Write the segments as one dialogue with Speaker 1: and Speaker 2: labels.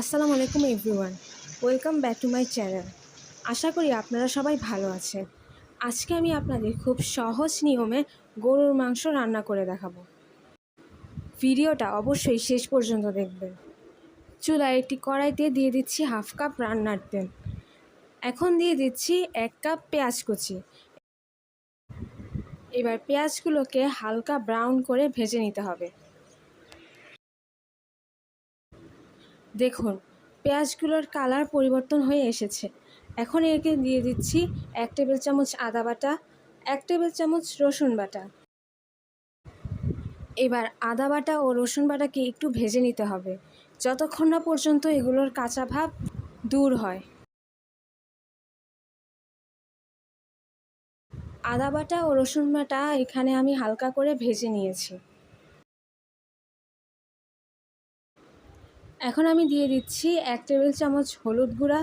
Speaker 1: আসসালামু আলাইকুম everyone. Welcome back to my channel. আশা করি আপনারা সবাই ভালো আছেন। আজকে আমি আপনাদের খুব সহজ নিয়মে গরুর মাংস রান্না করে দেখাবো। ভিডিওটা অবশ্যই শেষ পর্যন্ত দেখবেন। চুলায় একটি কড়াইতে দিয়ে দিচ্ছি হাফ কাপ রান্নার তেল। এখন দিয়ে দিচ্ছি এক কাপ পেঁয়াজ কুচি। এবার পেঁয়াজগুলোকে হালকা ব্রাউন করে ভেজে নিতে হবে। দেখুন, পেঁয়াজগুলোর কালার পরিবর্তন হয়ে এসেছে। এখন একে দিয়ে দিচ্ছি এক টেবিল চামচ আদা বাটা, এক টেবিল চামচ রসুন বাটা। এবার আদা বাটা ও রসুন বাটাকে একটু ভেজে নিতে হবে, যতক্ষণ না পর্যন্ত এগুলোর কাঁচা ভাব দূর হয়। আদা বাটা ও রসুন বাটা এখানে আমি হালকা করে ভেজে নিয়েছি। এখন আমি দিয়ে দিচ্ছি এক টেবিল চামচ হলুদ গুঁড়া,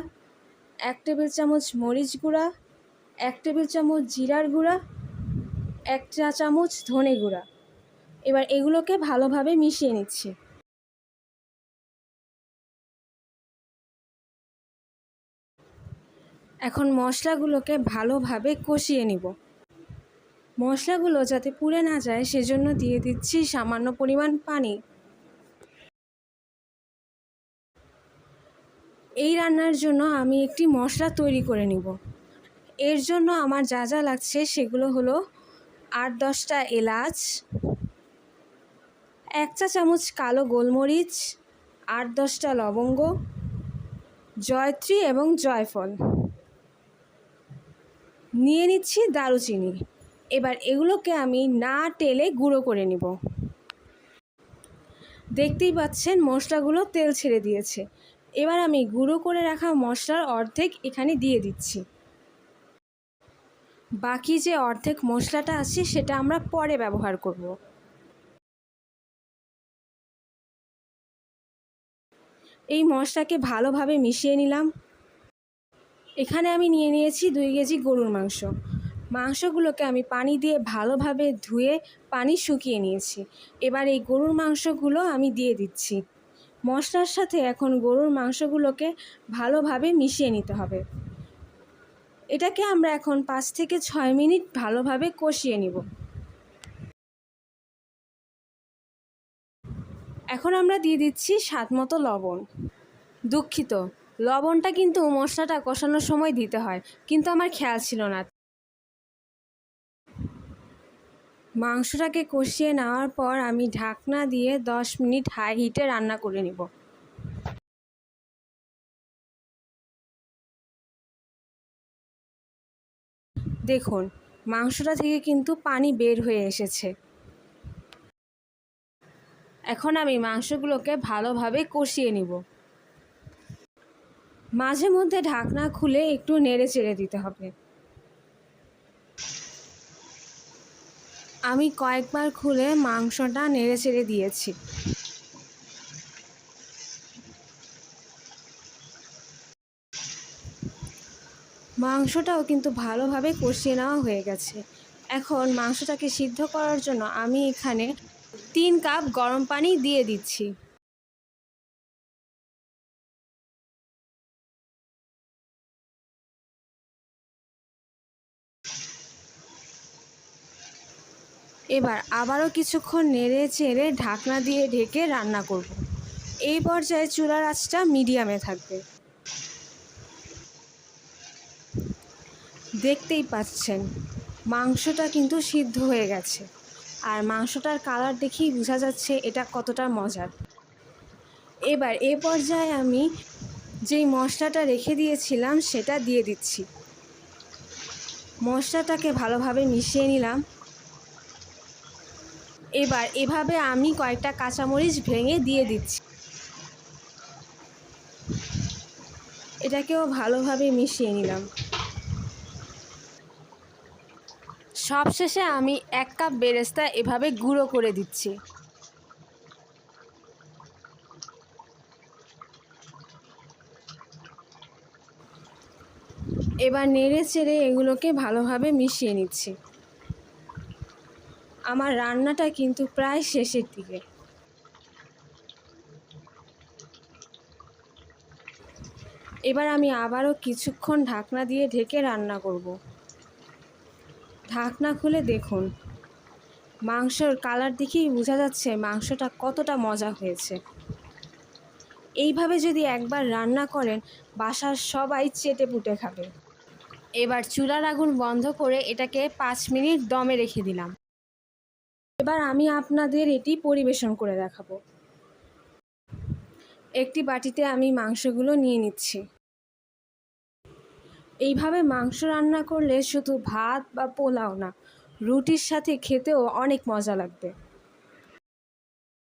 Speaker 1: এক টেবিল চামচ মরিচ গুঁড়া, এক টেবিল চামচ জিরার গুঁড়া, এক চা চামচ ধনে গুঁড়া। এবার এগুলোকে ভালোভাবে মিশিয়ে নিচ্ছি। এখন মশলাগুলোকে ভালোভাবে কষিয়ে নিব। মশলাগুলো যাতে পুড়ে না যায়, সেজন্য দিয়ে দিচ্ছি সামান্য পরিমাণ পানি। এই রান্নার জন্য আমি একটি মশলা তৈরি করে নিব। এর জন্য আমার যা যা লাগছে সেগুলো হলো আট দশটা এলাচ, এক চা চামচ কালো গোলমরিচ, আট দশটা লবঙ্গ, জয়ত্রী এবং জয়ফল। নিয়ে নিচ্ছি দারুচিনি। এবার এগুলোকে আমি না টেলে গুঁড়ো করে নিব। দেখতেই পাচ্ছেন মশলাগুলো তেল ছেড়ে দিয়েছে। এবার আমি গুঁড়ো করে রাখা মশলার অর্ধেক এখানে দিয়ে দিচ্ছি। বাকি যে অর্ধেক মশলাটা আছে সেটা আমরা পরে ব্যবহার করব। এই মশলাকে ভালোভাবে মিশিয়ে নিলাম। এখানে আমি নিয়ে নিয়েছি দুই কেজি গরুর মাংস। মাংসগুলোকে আমি পানি দিয়ে ভালোভাবে ধুয়ে পানি শুকিয়ে নিয়েছি। এবার এই গরুর মাংসগুলো আমি দিয়ে দিচ্ছি। মশলার সাথে এখন গরুর মাংসগুলোকে ভালোভাবে মিশিয়ে নিতে হবে। এটাকে আমরা এখন পাঁচ থেকে ছয় মিনিট ভালোভাবে কষিয়ে নিব। এখন আমরা দিয়ে দিচ্ছি স্বাদ মতো লবণ। দুঃখিত, লবণটা কিন্তু মশলাটা কষানোর সময় দিতে হয়, কিন্তু আমার খেয়াল ছিল না। মাংসটাকে কষিয়ে নেওয়ার পর আমি ঢাকনা দিয়ে দশ মিনিট হাই হিটে রান্না করে নিব। দেখুন, মাংসটা থেকে কিন্তু পানি বের হয়ে এসেছে। এখন আমি মাংসগুলোকে ভালোভাবে কষিয়ে নিব। মাঝে মধ্যে ঢাকনা খুলে একটু নেড়ে চেড়ে দিতে হবে। আমি কয়েকবার খুলে মাংসটা নেড়ে চেড়ে দিয়েছি। মাংসটাও কিন্তু ভালোভাবে কষিয়ে নেওয়া হয়ে গেছে। এখন মাংসটাকে সিদ্ধ করার জন্য আমি এখানে তিন কাপ গরম পানি দিয়ে দিচ্ছি। এবার আবারও কিছুক্ষণ নেড়ে চেড়ে ঢাকনা দিয়ে ঢেকে রান্না করব। এই পর্যায়ে চুলার আঁচটা মিডিয়ামে থাকবে। দেখতেই পাচ্ছেন, মাংসটা কিন্তু সিদ্ধ হয়ে গেছে। আর মাংসটার কালার দেখেই বোঝা যাচ্ছে এটা কতটা মজার। এবার এ পর্যায়ে আমি যেই মশলাটা রেখে দিয়েছিলাম সেটা দিয়ে দিচ্ছি। মশলাটাকে ভালোভাবে মিশিয়ে নিলাম। এবার এভাবে আমি কয়েকটা কাঁচামরিচ ভেঙে দিয়ে দিচ্ছি। এটাকেও ভালোভাবে মিশিয়ে নিলাম। সবশেষে আমি এক কাপ বেরেস্তা এভাবে গুঁড়ো করে দিচ্ছি। এবার নেড়ে চেড়ে এগুলোকে ভালোভাবে মিশিয়ে নিচ্ছি। আমার রান্নাটা কিন্তু প্রায় শেষের দিকে। এবার আমি আবারও কিছুক্ষণ ঢাকনা দিয়ে ঢেকে রান্না করব। ঢাকনা খুলে দেখুন। মাংসর কালার দেখেই বোঝা যাচ্ছে মাংসটা কতটা মজা হয়েছে। এইভাবে যদি একবার রান্না করেন, বাসার সবাই চেটে পুটে খাবে। এবার চুলার আগুন বন্ধ করে এটাকে পাঁচ মিনিট দমে রেখে দিলাম। এবার আমি আপনাদের এটি পরিবেশন করে দেখাবো। একটি বাটিতে আমি মাংসগুলো নিয়ে নিচ্ছি। এইভাবে মাংস রান্না করলে শুধু ভাত বা পোলাও না, রুটির সাথে খেতেও অনেক মজা লাগবে।